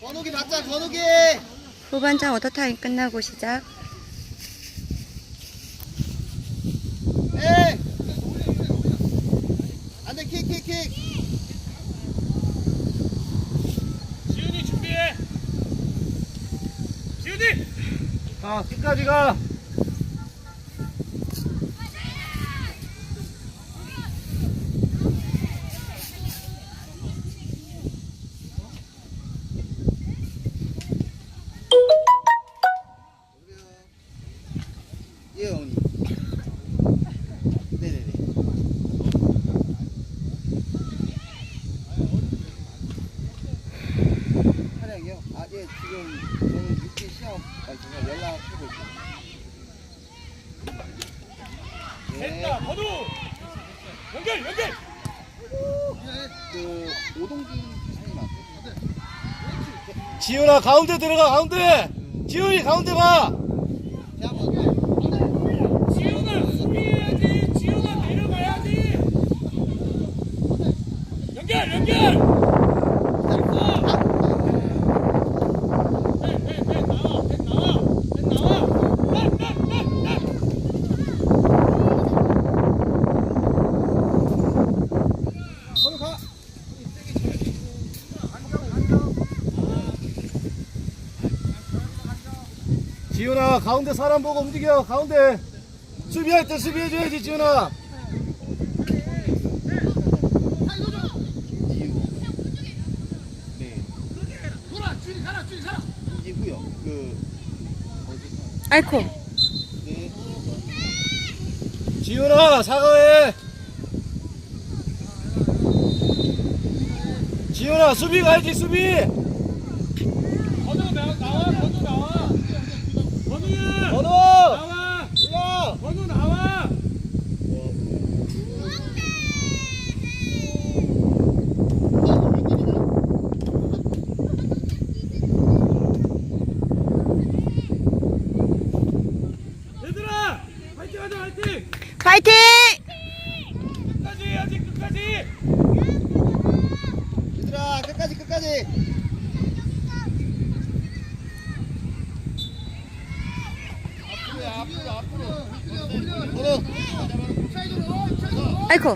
건욱이 받자 건욱이 후반전 워터타임 끝나고 시작. 에이 안돼 킥킥킥 지훈이 준비해. 지훈이. 자, 끝까지 가. 예 어머니 네네네 차량 아예 지금 저는 육지 시험 아 제가 연락하고 있어요 네, 됐다. 건우. 연결 연결. 그 오동진 사장님 아세요? 지훈아, 가운데 들어가, 가운데! 지훈이 가운데 봐! 제가 한번 지훈아 수비해야지. 지훈아 내려가야지. 연결 연결. 네, 네, 네, 나와, 네, 나와, 네, 나와. 네, 네, 네, 네. 건우 가 지훈아, 가운데 사람 보고 움직여, 가운데! 수비할 때 수비해줘야지, 지훈아! 그 아이코. 네 지훈아, 사과해! 지훈아, 수비 가야지, 수비! 건우 나, 나와. 건우 나와. 건우야. 파이팅! 파이팅! 끝까지 해야지, 끝까지! 얘들아 끝까지 끝까지 앞으로 앞으로 앞으로 건우 아이코.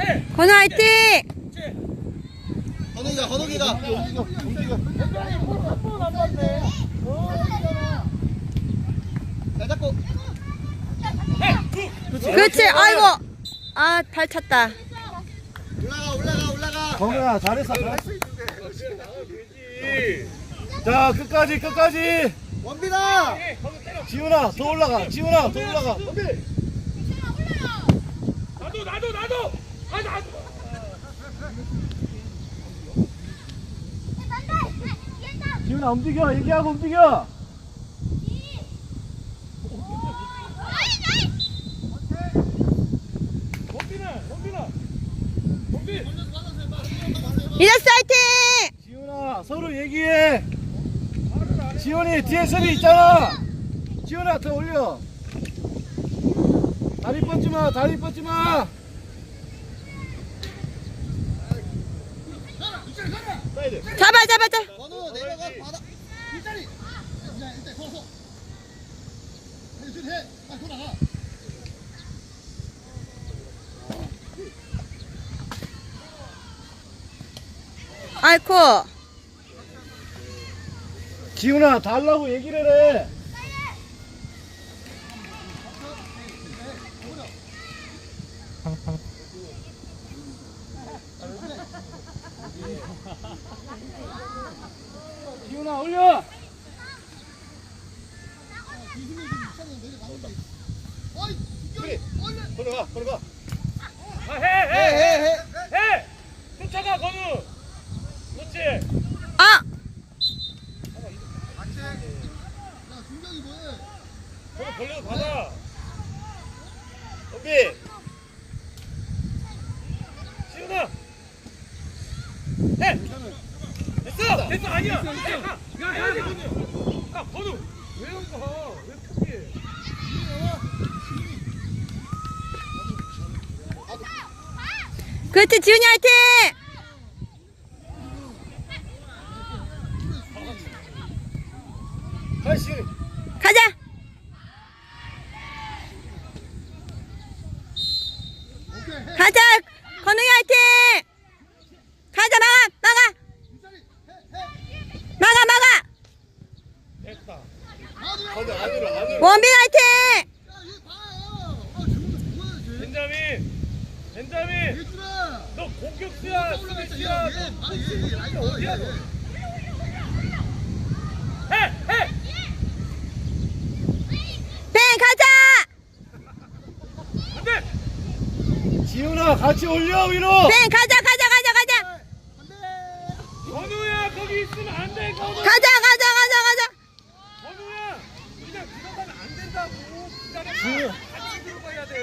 해! 건우 화이팅! 잘 잡고 그렇지. 아이고. 아, 발 찼다. 올라가 올라가 올라가 잘했어, 잘했어. 자, 끝까지, 끝까지! 원빈아 지훈아, 더 올라가, 지훈아, 더 올라가! 나도, 나도, 나도! 아, 나도! 지훈아, 움직여, 얘기하고 움직여! 원빈아, 원빈아! 원빈! 이자스 화이팅! 얘기해! 지훈이 뒤에 서리 있잖아! 지훈아, 더 올려! 다리 뻗지 마, 다리 뻗지 마! 잡아, 잡아, 잡아. 내려가 아이코. 지훈아, 달라고 얘기를 해! 지훈아, 올려! 걸어가, 걸어가. 아, 해, 해, 해! 해해해 해! 쫓아가, 건우! 그렇지! 아! 건우 벌려서 받아! 원빈! 해! 됐어! 됐어! 아니야! 야, 야, 건우! 왜 가? 왜 포기해? 그렇지 지훈이 화이팅 다시 가자 가자 건웅이 화이팅 가자 막아 막아 막아 막아 됐다. 거기 안으로 안으로 원빈 화이팅 벤자민. 벤자민. 너 공격수야, 수비수야. 너 어디야 너? 해, 해. 뱅 가자 안돼. 지훈아 같이 올려 위로 뱅 가자 가자 가자 가자 건우야 거기 있으면 안 돼. 건우. 가자 가자 가자 가자 건우야 그냥 들어가면 안 된다고. 기다려. 지훈 같이 들어가야 돼.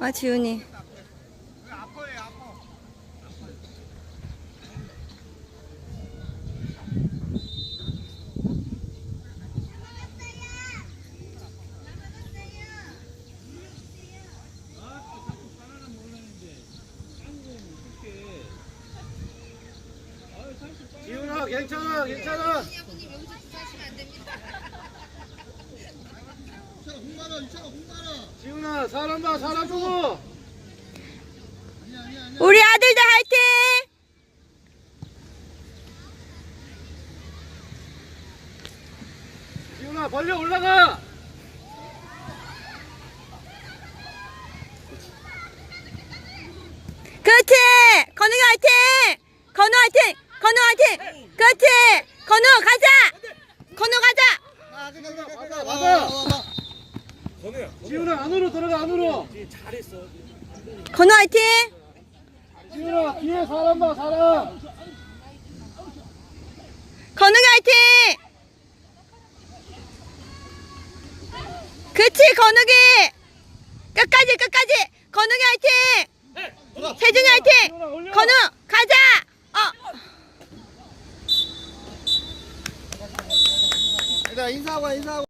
아 지훈이. 괜찮아 괜찮아 사람 봐 사람 보고 우리 아들들 화이팅! 지훈아 벌려 올라가. 그렇지! 건웅이 화이팅! 건우 화이팅! 건우 화이팅! 그렇지! 건우 가자! 건우 가자! 맞아 건우야. 지훈아 안으로 들어가 안으로. 잘했어. 건우 화이팅! 지훈아 뒤에 사람 봐 사람. 건웅이 화이팅! 그렇지 건욱이 끝까지 끝까지! 건웅이 화이팅! 세준이 화이팅! 지훈아 올려. 건우 가자! 어. 얘들아 인사하고 와, 인사하고